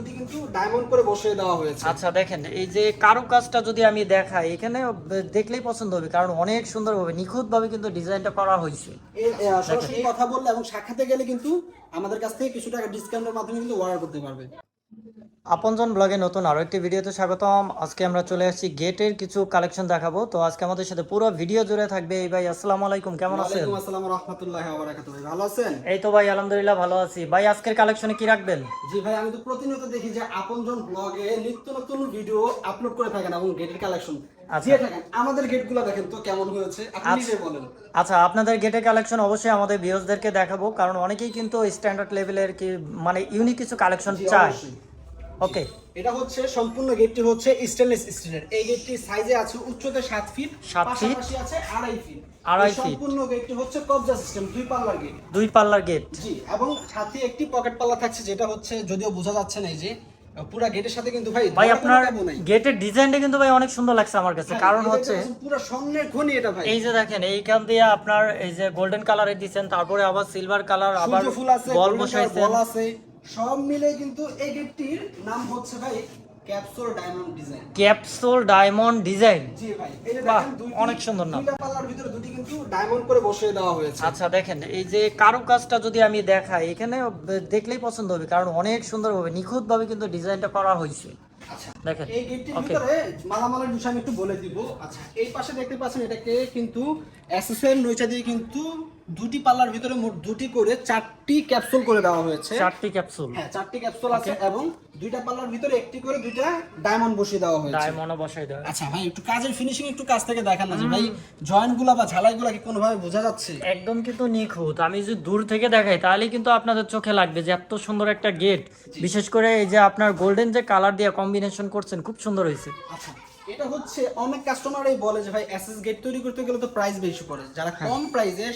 দুটি কিন্তু ডায়মন্ড করে বসিয়ে দেওয়া হয়েছে। আচ্ছা দেখেন এই যে কারুকাজটা যদি আমি দেখাই এখানে দেখলেই পছন্দ হবে কারণ অনেক সুন্দরভাবে নিখুঁতভাবে কিন্তু ডিজাইনটা করা হয়েছে। সরাসরি কথা বললে এবং সাক্ষাতে গেলে কিন্তু আমাদের কাছ থেকে কিছু টাকা ডিসকাউন্টের মাধ্যমে কিন্তু অর্ডার করতে পারবে। আপনজন ব্লগে নতুন আরও একটি ভিডিওতে স্বাগতম। আজকে আমরা চলে আসছি গেটের কিছু কালেকশন দেখাবো। তো আজকে আমাদের সাথে পুরো ভিডিও জুড়ে থাকবে। এই ভাই আসসালামু আলাইকুম কেমন আছেন? আসসালাম রহমতুল্লাহ বারাকাতুহু। ভাই ভালো আছেন? এই তো ভাই আলহামদুলিল্লাহ ভালো আছি। ভাই আজকের কালেকশনে কি রাখবেন? জি ভাই আমি তো প্রতিনিয়ত দেখি যে আপনজন ব্লগে নিত্য নতুন ভিডিও আপলোড করে থাকেন এবং গেটের কালেকশন আচ্ছা। আমাদের গেটগুলো দেখেন তো কেমন হয়েছে? আপনি বলেন। আচ্ছা আপনাদের গেটের কালেকশন অবশ্যই আমাদের দেখাবো। কারণ অনেকেই কিন্তু স্ট্যান্ডার্ড লেভেলের কি মানে ইউনিক কিছু কালেকশন চায়। ওকে এটা হচ্ছে সম্পূর্ণ গেটটি হচ্ছে স্টেনলেস স্টিলের এই গেটটি সাইজে আছে উচ্চতা সাত ফিট সাত ফিট, আছে আড়াই ফিট আড়াই ফিট। সম্পূর্ণ গেটটি হচ্ছে কবজা সিস্টেম দুই পাল্লার গেট দুই পাল্লার গেট জি এবং সাথে একটি পকেট পাল্লা থাকছে যেটা হচ্ছে যদিও বোঝা যাচ্ছে না এই যে পুরো গেটের সাথে কিন্তু ভাই ভাই আপনার গেটের ডিজাইনটা কিন্তু ভাই অনেক সুন্দর লাগছে আমার কাছে। হ্যাঁ, কারণ হচ্ছে পুরো স্বর্ণের খনি এটা ভাই। এই যে দেখেন এইখান দিয়ে আপনার এই যে গোল্ডেন কালারের দিচ্ছেন তারপরে আবার সিলভার কালার আবার ফুল আছে বল বসাইছেন আছে। সব মিলে কিন্তু এই গেটটির নাম হচ্ছে ভাই capsule diamond design. Capsule diamond design. জি ভাই এই যে দেখেন অনেক সুন্দর নাম। দুইটা পাল্লার ভিতরে দুটি কিন্তু ডায়মন্ড করে বসিয়ে দেওয়া হয়েছে। আচ্ছা দেখেন এই যে কারুকাজটা যদি আমি দেখাই এখানে দেখলেই পছন্দ হবে কারণ অনেক সুন্দরভাবে নিখুঁতভাবে কিন্তু ডিজাইনটা করা হয়েছে। আচ্ছা দেখেন এই গেটটির ভিতরে মালামালের বিষয় আমি একটু বলে দিব। আচ্ছা এই পাশে দেখতে পাচ্ছেন এটাকে কিন্তু এসএসএর নইচা দিয়ে কিন্তু দুটি পাল্লার ভিতরে মোট দুটি করে চারটি ক্যাপসুল করে দেওয়া হয়েছে। চারটি ক্যাপসুল। হ্যাঁ চারটি ক্যাপসুল আছে এবং দুইটা পাল্লার ভিতরে একটি করে দুইটা ডায়মন্ড বসিয়ে দেওয়া হয়েছে। ডায়মন্ড বসাই দেওয়া। আচ্ছা ভাই একটু কাজের ফিনিশিং একটু কাছ থেকে দেখান না ভাই জয়েন্টগুলা বা ঝালাই গুলা কি কোনোভাবে বোঝা যাচ্ছে? একদম কিন্তু নিখুঁত। আমি যদি দূর থেকে দেখাই তাহলে কিন্তু আপনাদের চোখে লাগবে যে এত সুন্দর একটা গেট বিশেষ করে এই যে আপনার গোল্ডেন যে কালার দিয়ে কম্বিনেশন করছেন খুব সুন্দর হয়েছে। আচ্ছা। এটা হচ্ছে অনেক কাস্টমারই বলে যে ভাই এসএস গেট তৈরি করতে গেলে তো প্রাইস বেশি পড়ে। যারা কম প্রাইসে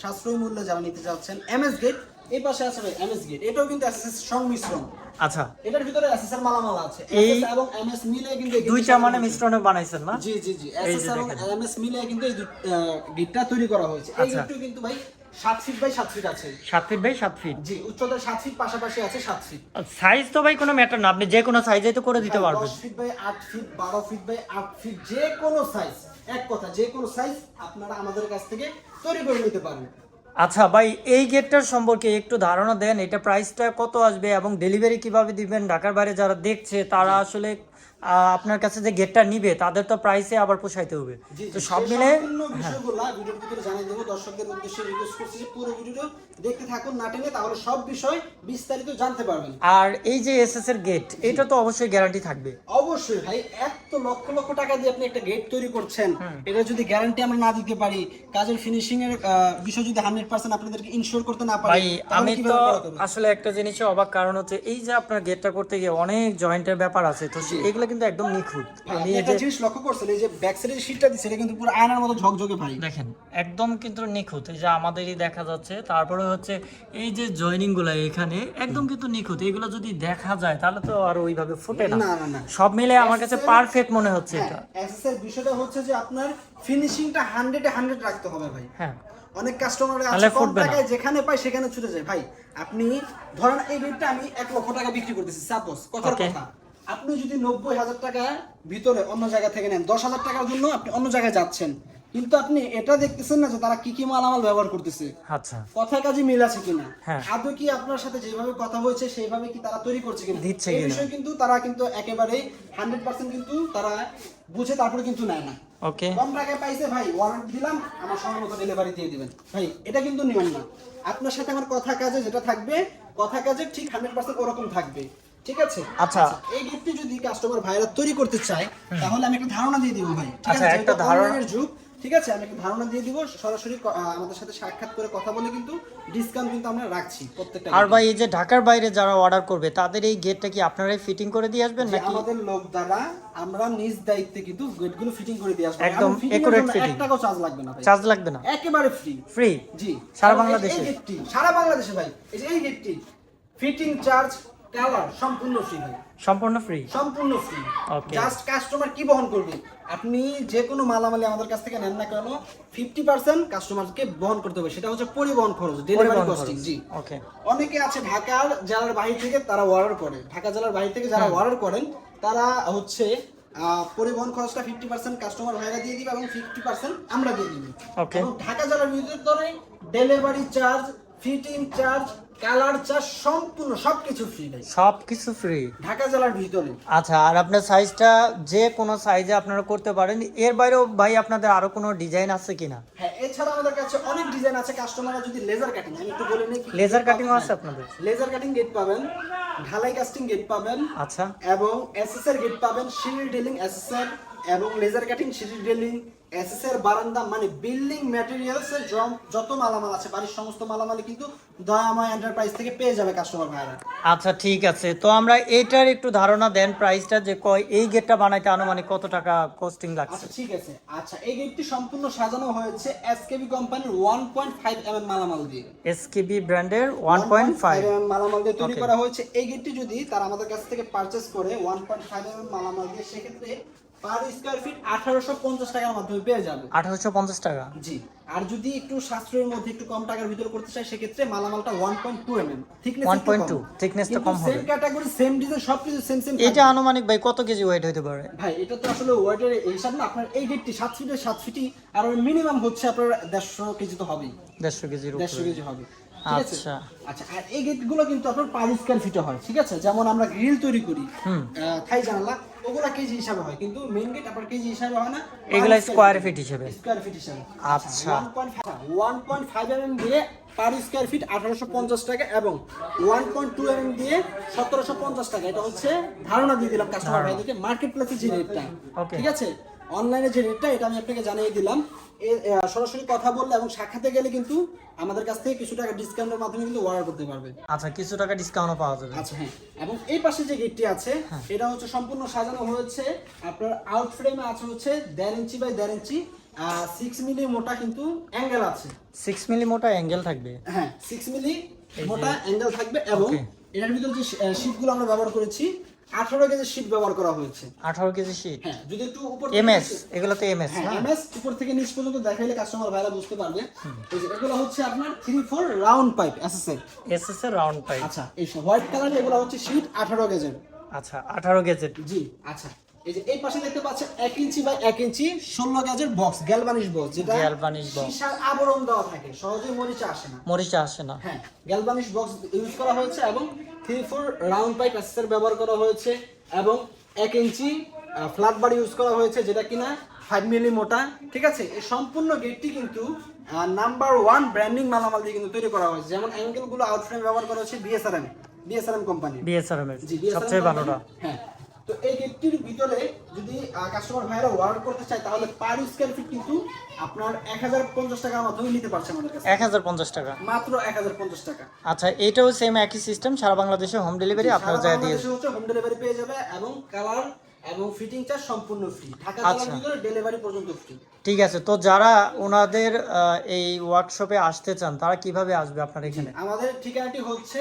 সাশ্রয়ী মূল্যে যারা নিতে যাচ্ছেন এমএস গেট এই পাশে আছে ভাই এমএস গেট এটাও কিন্তু এসএস সংমিশ্রণ। আচ্ছা। এটার ভিতরে এসএস এর মালামাল আছে। SS এবং এমএস মিলে কিন্তু দুইটা মানে মিশ্রণে বানাইছেন না? জি জি জি। এসএস এবং এমএস মিলে কিন্তু এই গেটটা তৈরি করা হয়েছে। এই আচ্ছা। গেটটিও কিন্তু ভাই সাত ফিট বাই সাত ফিট আছে। ফিট বাই ফিট জি উচ্চতা ফিট পাশাপাশি আছে ফিট সাইজ তো ভাই কোনো ম্যাটার না আপনি যে কোনো সাইজে তো করে দিতে পারবেন। ফিট বাই ফিট বারো ফিট বাই আট ফিট যে কোনো সাইজ এক কথা যে কোনো সাইজ আপনারা আমাদের কাছ থেকে তৈরি করে নিতে পারবেন আচ্ছা ভাই এই গেটটার সম্পর্কে একটু ধারণা দেন এটা প্রাইসটা কত আসবে এবং ডেলিভারি কীভাবে দিবেন? ঢাকার বাইরে যারা দেখছে তারা আসলে আপনার কাছে যে গেটটা নিবে তাদের তো প্রাইসে আবার পোষাইতে হবে। তো সব মিলে ভিডিওর ভিতরে জানিয়ে দেবো। দর্শকদের উদ্দেশ্যে রিকোয়েস্ট করছি যে পুরো ভিডিওটা দেখতে থাকুন না টেনে তাহলে সব বিষয় বিস্তারিত জানতে পারবেন। আর এই যে এস এর গেট এটা তো অবশ্যই গ্যারান্টি থাকবে। অবশ্যই ভাই এত লক্ষ লক্ষ টাকা দিয়ে আপনি একটা গেট তৈরি করছেন। এটা যদি গ্যারান্টি আমরা না দিতে পারি কাজের ফিনিশিং এর বিষয় যদি হান্ড্রেড পার্সেন্ট আপনাদেরকে ইনশিওর করতে না পারি আমি তো? আসলে একটা জিনিসে অবাক কারণ হচ্ছে এই যে আপনার গেটটা করতে গিয়ে অনেক জয়েন্টের ব্যাপার আছে তো এগুলো কিন্তু একদম নিখুঁত। আপনি একটা জিনিস লক্ষ্য করছেন এই যে ব্যাক সাইডের শীটটা দিচ্ছে এটা কিন্তু পুরো আয়নার মতো ঝকঝকে ভাই। দেখেন একদম কিন্তু নিখুঁত। এই যে আমাদেরই দেখা যাচ্ছে তারপরে হচ্ছে এই যে জয়েনিংগুলো এখানে একদম কিন্তু নিখুঁত। এগুলো যদি দেখা যায় তাহলে তো আর ওইভাবে ফুটে না। না না সব মিলে আমার কাছে পারফেক্ট মনে হচ্ছে এটা। এসএস এর বিষয়টা হচ্ছে যে আপনার ফিনিশিংটা হান্ড্রেডে হান্ড্রেড রাখতে হবে ভাই। হ্যাঁ। অনেক কাস্টমার আছে কম টাকায় যেখানে পায় সেখানে ছুটে যায়। ভাই আপনি ধরেন এই রেটটা আমি এক লক্ষ টাকা বিক্রি করতেছি সাপোজ কথার কথা। আপনি যদি নব্বই হাজার টাকা ভিতরে অন্য জায়গা থেকে নেন দশ হাজার টাকার জন্য আপনি অন্য জায়গায় যাচ্ছেন। কিন্তু আপনি এটা দেখতেছেন না যে তারা কি কি মালামাল ব্যবহার করতেছে। আচ্ছা। কথায় কাজে মিল আছে কিনা? হ্যাঁ। আদৌ কি আপনার সাথে যেভাবে কথা হয়েছে সেইভাবে কি তারা তৈরি করছে কিনা? দিচ্ছে এই। বিষয়ে কিন্তু তারা কিন্তু একেবারেই হান্ড্রেড পার্সেন্ট কিন্তু তারা বুঝে তারপরে কিন্তু নেয় না। ওকে। কম টাকায় পাইছে ভাই ওয়ারেন্ট দিলাম আমার সময় মতো ডেলিভারি দিয়ে দিবেন। ভাই এটা কিন্তু নিয়ম না। আপনার সাথে আমার কথা কাজে যেটা থাকবে কথা কাজে ঠিক হান্ড্রেড পার্সেন্ট ওরকম থাকবে। ঠিক আছে? আচ্ছা। এই গিফটটি যদি কাস্টমার ভাইরা তৈরি করতে চায় তাহলে আমি একটা ধারণা দিয়ে দিব ভাই। ঠিক আচ্ছা, আছে? একটা যেহেতু ধারণা- online এর যুগ ঠিক আছে? আমি একটা ধারণা দিয়ে দিব সরাসরি আমাদের সাথে সাক্ষাৎ করে কথা বলে কিন্তু ডিসকাউন্ট কিন্তু আমরা রাখছি প্রত্যেকটা আর ভাই এই যে ঢাকার বাইরে যারা অর্ডার করবে তাদের এই গেটটা কি আপনারাই ফিটিং করে দিয়ে আসবেন নাকি? আমাদের লোক দ্বারা আমরা নিজ দায়িত্বে কিন্তু গেটগুলো ফিটিং করে দিয়ে আসব। একদম এর accurate এক টাকাও চার্জ লাগবে না ভাই। চার্জ লাগবে না। একেবারে ফ্রি ফ্রি জি। সারা বাংলাদেশে? সারা বাংলাদেশে ভাই। এই যে এই গেটটি ফিটিং চার্জ কালার সম্পূর্ণ ফ্রি সম্পূর্ণ ফ্রি সম্পূর্ণ ফ্রি. জাস্ট কাস্টমার কি বহন করবে? আপনি যে কোনো মালামালি আমাদের কাছ থেকে নেন না কেন ফিফটি পার্সেন্ট কাস্টমারকে বহন করতে হবে। সেটা হচ্ছে পরিবহন খরচ ডেলিভারি কস্টিং জি। ওকে অনেকে আছে ঢাকার জেলার বাইরে থেকে তারা অর্ডার করে। ঢাকা জেলার বাইরে থেকে যারা অর্ডার করেন তারা হচ্ছে আহ, পরিবহন খরচটা ফিফটি পার্সেন্ট কাস্টমার ভাইরা দিয়ে দিবে এবং ফিফটি পার্সেন্ট আমরা দিয়ে দিবি। ঢাকা জেলার ভিতরে delivery charge fitting charge colour charge সম্পূর্ণ সবকিছু ফ্রি ভাই। সব ফ্রি ঢাকা জেলার ভিতরে। আচ্ছা আর আপনার সাইজটা যে কোনো সাইজে আপনারা করতে পারেন। এর বাইরেও ভাই আপনাদের আরও কোনো ডিজাইন আছে কিনা? হ্যাঁ এছাড়া আমাদের কাছে অনেক ডিজাইন আছে। কাস্টমাররা যদি লেজার কাটিং আমি একটু বলে নিই লেজার কাটিংও আছে আপনাদের? লেজার কাটিং গেট পাবেন ঢালাই কাস্টিং গেট পাবেন আচ্ছা। এবং এসএসআর গেট পাবেন সিঁড়ি ড্রিলিং এসএসআর এবং লেজার কাটিং সিঁড়ি ড্রিলিং এসএসআর বারান্দা মানে বিল্ডিং ম্যাটেরিয়ালস এর যত মালামাল আছে বাড়ির সমস্ত মালামাল কিন্তু দয়াময় এন্টারপ্রাইজ থেকে পেয়ে যাবে কাস্টমার ভাইরা। আচ্ছা ঠিক আছে। তো আমরা এইটার একটু ধারণা দেন প্রাইসটা যে কয় এই গেটটা বানাইতে আনুমানিক কত টাকা কস্টিং লাগছে? আচ্ছা ঠিক আছে। আচ্ছা এই গেটটি সম্পূর্ণ সাজানো হয়েছে এসকেবি কোম্পানির 1.5 এমএম মালামাল দিয়ে। এসকেবি ব্র্যান্ডের ওয়ান পয়েন্ট ফাইভ mm মালামাল দিয়ে তৈরি করা হয়েছে। এই গেটটি যদি তারা আমাদের কাছ থেকে পারচেজ করে 1.5 mm মালামাল দিয়ে সেক্ষেত্রে পার স্কয়ার ফিট 1850 টাকার মাধ্যমে পেয়ে যাবে। আঠারোশো পঞ্চাশ টাকা। জি। আর যদি একটু সাশ্রয়ের মধ্যে একটু কম টাকার ভিতরে করতে চাই সেক্ষেত্রে মালামালটা 1.2 mm থিকনেস 1.2 thickness টা কম হবে। সেম ক্যাটাগরি সেম ডিজাইন সবকিছু সেম সেম এটা আনুমানিক ভাই কত কেজি ওয়েট হতে পারে? ভাই এটা তো আসলে ওয়েটের হিসাব না আপনার এই গেটটি সাত ফিটের সাত ফিটই আর মিনিমাম হচ্ছে আপনার দেড়শো কেজি তো হবেই। দেড়শো কেজির দেড়শো উপরে কেজি হবে। ঠিক আছে? আচ্ছা। আচ্ছা আর এই গেটগুলো কিন্তু আপনার পার স্কয়ার ফিটে হয় ঠিক আছে? যেমন আমরা গ্রিল তৈরি করি থাই জানালা ওগুলা কেজি হিসাবে হয় কিন্তু মেইন গেট আপনার কেজি হিসাবে হয় না এগুলা স্কোয়ার ফিট হিসেবে। স্কয়ার ফিট হিসাবে। আচ্ছা। 1.5 mm দিয়ে পার স্কয়ার ফিট 1850 টাকা এবং 1.2 mm দিয়ে 1750 টাকা। এটা হচ্ছে ধারণা দিয়ে দিলাম কাস্টমার ভাইদেরকে মার্কেট প্লেসে যে রেটটা ঠিক আছে? অনলাইনে যে রেটটা এটা আমি আপনাকে জানিয়ে দিলাম। সরাসরি কথা বললে এবং সাক্ষাতে গেলে কিন্তু আমাদের কাছ থেকে কিছু টাকা ডিসকাউন্টের মাধ্যমে কিন্তু অর্ডার করতে পারবে। আচ্ছা কিছু টাকা ডিসকাউন্টও পাওয়া যাবে। আচ্ছা হ্যাঁ। এবং এই পাশে যে গেটটি আছে হ্যাঁ। এটা হচ্ছে সম্পূর্ণ সাজানো হয়েছে। আপনার আউট ফ্রেমে আছে হচ্ছে দেড় ইঞ্চি বাই দেড় ইঞ্চি সিক্স মিলি মোটা কিন্তু অ্যাঙ্গেল আছে। সিক্স মিলি মোটা অ্যাঙ্গেল থাকবে। হ্যাঁ সিক্স মিলি মোটা অ্যাঙ্গেল থাকবে এবং. এটার ভিতরে যে শিটগুলো আমরা ব্যবহার করেছি আঠারো কেজি শীট ব্যবহার করা হয়েছে। আঠারো কেজি শীট হ্যাঁ যদি একটু উপর এমএস এগুলো তো এমএস এস এমএস উপর থেকে নিচ পর্যন্ত দেখাইলে কাস্টমার ভাইরা বুঝতে পারবে। এগুলো হচ্ছে আপনার three four round pipe SSL S এর রাউন্ড পাইপ আচ্ছা এই হোয়াইট কালার এগুলো হচ্ছে শীট আঠারো গেজের আচ্ছা আঠারো গেজের জি আচ্ছা। এই যে এই পাশে দেখতে পাচ্ছেন এক ইঞ্চি বাই এক ইঞ্চি ষোলো গেজের বক্স গ্যালভানিশ বক্স যেটা Galvanish box। সীসার আবরণ দেওয়া থাকে। সহজে মরিচা আসে না। মরিচা আসে না। হ্যাঁ গ্যালভানিশ বক্স ইউজ করা হয়েছে এবং থ্রি ফোর রাউন্ড পাইপ অ্যাসেসর ব্যবহার করা হয়েছে এবং এক ইঞ্চি ফ্ল্যাট বার ইউজ করা হয়েছে যেটা কিনা ফাইভ মিলি মোটা। ঠিক আছে? এই সম্পূর্ণ গেটটি কিন্তু নাম্বার ওয়ান ব্র্যান্ডিং মালামাল দিয়ে কিন্তু তৈরি করা হয়েছে। যেমন অ্যাঙ্গেলগুলো আউটফ্রেম ব্যবহার করা হচ্ছে বিএসআরএম বিএসআরএম কোম্পানি বিএসআরএম জি সবচেয়ে ভালোটা। হ্যাঁ। তো এই গেটটির ভিতরে যদি কাস্টমার ভাইরা অর্ডার করতে চায় তাহলে পার স্কয়ার ফিট কিন্তু আপনার এক হাজার পঞ্চাশ টাকার মাধ্যমে নিতে পারছে আমাদের কাছে। এক হাজার পঞ্চাশ টাকা। মাত্র এক হাজার পঞ্চাশ টাকা। আচ্ছা এটাও সেম একই সিস্টেম সারা বাংলাদেশে হোম ডেলিভারি আপনারা সারা যা দিয়ে বাংলাদেশে হোম ডেলিভারি পেয়ে যাবে এবং কালার এবং ফিটিং চার্জ সম্পূর্ণ ফ্রি ঢাকা আচ্ছা। জেলার ভিতরে ডেলিভারি পর্যন্ত ফ্রি ঠিক আছে তো যারা ওনাদের এই ওয়ার্কশপে আসতে চান তারা কীভাবে আসবে আপনার এখানে? আমাদের ঠিকানাটি হচ্ছে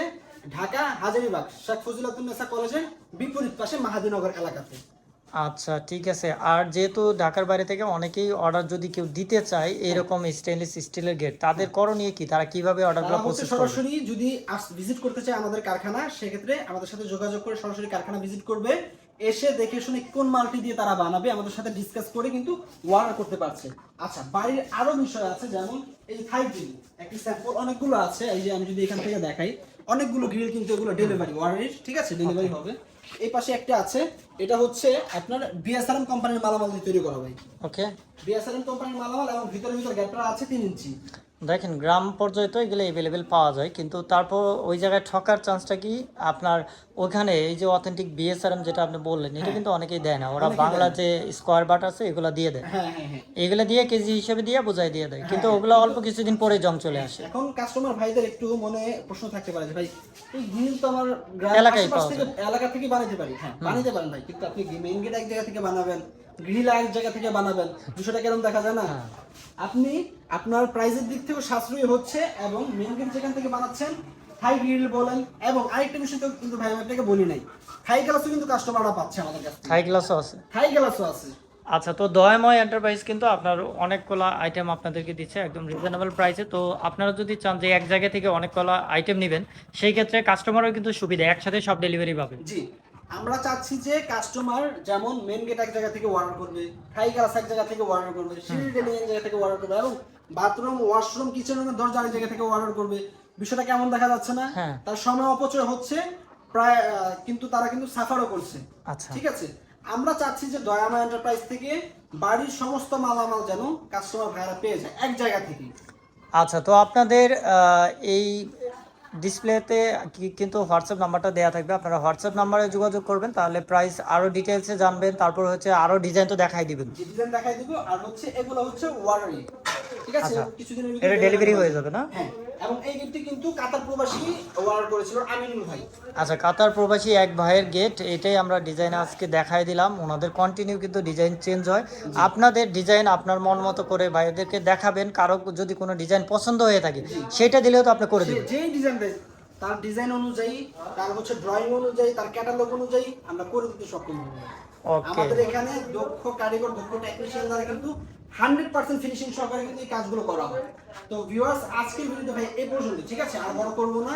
ঢাকা হাজারিবাগ শেখ ফজিলাতুন্নেসা কলেজের বিপরীত পাশে মাহাদিনগর এলাকাতে। আচ্ছা ঠিক আছে। আর যেহেতু ঢাকার বাইরে থেকে অনেকেই অর্ডার যদি কেউ দিতে চায় এরকম স্টেনলেস স্টিলের গেট তাদের করণীয় কি? তারা কীভাবে অর্ডারগুলো প্রসেস করবে? সরাসরি যদি ভিজিট করতে চায় আমাদের কারখানা সেক্ষেত্রে আমাদের সাথে যোগাযোগ করে সরাসরি কারখানা ভিজিট করবে। এসে দেখে শুনে কোন মালটি দিয়ে তারা বানাবে আমাদের সাথে ডিসকাস করে কিন্তু অর্ডার করতে পারছে। আচ্ছা বাড়ির আরও বিষয় আছে যেমন এই থাই গ্রিল একটি স্যাম্পল অনেকগুলো আছে। এই যে আমি যদি এখান থেকে দেখাই অনেকগুলো গ্রিল কিন্তু এগুলো ডেলিভারি ওয়ারের ঠিক আছে? ডেলিভারি হবে। এই পাশে একটা আছে এটা হচ্ছে আপনার বিএসআরএম কোম্পানির মালামাল দিয়ে তৈরি করা ভাই। ওকে বিএসআরএম কোম্পানির মালামাল এবং ভিতরে ভিতরে গ্যাপটা আছে তিন ইঞ্চি। দেখেন গ্রাম পর্যায়ে তো এগুলো অ্যাভেলেবেল পাওয়া যায় কিন্তু তারপর ওই জায়গায় ঠকার চান্সটা কি? আপনার ওখানে এই যে অথেন্টিক বিএসআরএম যেটা আপনি বললেন এটা কিন্তু অনেকেই দেয় না। ওরা বাংলা যে স্কোয়ার বাট আছে এগুলো দিয়ে দেয়। হ্যাঁ হ্যাঁ হ্যাঁ। এগুলো দিয়ে কেজি হিসেবে দিয়ে বোঝাই দিয়ে দেয়। কিন্তু ওগুলো অল্প কিছুদিন পরে জং চলে আসে। এখন কাস্টমার ভাইদের একটু মনে প্রশ্ন থাকতে পারে ভাই এই গ্রিল তো আমার গ্রাম এলাকায় পাওয়া এলাকা থেকে বানাতে পারি। হ্যাঁ বানাতে পারেন ভাই কিন্তু আপনি মেইন গেট এক জায়গা থেকে বানাবেন। গ্রিল এক জায়গা থেকে বানাবেন। বিষয়টা কেরম দেখা যায় না? আপনি আপনার প্রাইসের দিক থেকেও সাশ্রয়ী হচ্ছে এবং মেইন গেট যেখান থেকে বানাচ্ছেন থাই গ্রিল বলেন এবং আরেকটা বিষয় তো কিন্তু ভাই আপনাকে বলি নাই। থাই গ্লাসও কিন্তু কাস্টমাররা পাচ্ছে আমাদের কাছ থেকে। হাই ক্লাসও আছে। থাই গ্লাসও আছে। আচ্ছা তো দয়াময় এন্টারপ্রাইজ কিন্তু আপনার অনেকগুলো আইটেম আপনাদেরকে দিচ্ছে একদম রিজনেবল প্রাইসে তো আপনারা যদি চান যে এক জায়গা থেকে অনেকগুলো আইটেম নেবেন সেই ক্ষেত্রে কাস্টমারও কিন্তু সুবিধা একসাথে সব ডেলিভারি পাবে জি। আমরা চাচ্ছি যে কাস্টমার যেমন মেন গেট এক জায়গা থেকে অর্ডার করবে থাই গ্লাস এক জায়গা থেকে অর্ডার করবে সিঁড়ি রেলিং এক জায়গা থেকে অর্ডার করবে এবং বাথরুম ওয়াশরুম কিচেন রুমের দরজা আরেক জায়গা থেকে অর্ডার করবে। বিষয়টা কেমন দেখা যাচ্ছে না? হ্যাঁ। তার সময় অপচয় হচ্ছে প্রায় কিন্তু তারা কিন্তু সাফারও করছে। আচ্ছা। ঠিক আছে? আমরা চাচ্ছি যে দয়ামা এন্টারপ্রাইজ থেকে বাড়ির সমস্ত মালামাল যেন কাস্টমার ভাইরা পেয়ে যায় এক জায়গা থেকে। আচ্ছা তো আপনাদের আহ, এই ডিসপ্লেতে কিন্তু হোয়াটসঅ্যাপ নাম্বারটা দেওয়া থাকবে। আপনারা হোয়াটসঅ্যাপ নাম্বারে যোগাযোগ করবেন তাহলে প্রাইস আরও ডিটেলসে জানবেন তারপর হচ্ছে আরও ডিজাইন তো দেখাই দিবেন। ডিজাইন দেখাই দিব আর হচ্ছে এগুলো হচ্ছে ওয়ারেন্টি ঠিক আছে? আচ্ছা। কিছুদিনের এটা ডেলিভারি হয়ে যাবে না? হ্যাঁ। এবং এই গিফটটি কিন্তু কাতার প্রবাসী অর্ডার করেছিল আমিনুল ভাই। আচ্ছা কাতার প্রবাসী এক ভাইয়ের গেট এটাই আমরা ডিজাইন আজকে দেখাই দিলাম। ওনাদের কন্টিনিউ কিন্তু ডিজাইন চেঞ্জ হয়। আপনাদের ডিজাইন আপনার মন মতো করে ভাইদেরকে দেখাবেন। কারও যদি কোনো ডিজাইন পছন্দ হয়ে থাকে সেটা দিলেও তো আপনি করে দেবেন। যেই ডিজাইন তার ডিজাইন অনুযায়ী তার হচ্ছে ড্রয়িং অনুযায়ী তার ক্যাটালগ অনুযায়ী আমরা করে দিতে সক্ষম হব। আমাদের এখানে দক্ষ কারিগর দক্ষ টেকনিশিয়ান দ্বারা কিন্তু হান্ড্রেড পার্সেন্ট ফিনিশিং সহকারে কিন্তু এই কাজগুলো করা হয়। তো ভিউয়ার্স আজকের ভিডিওতে ভাই এ পর্যন্ত ঠিক আছে? আর বড় করব না।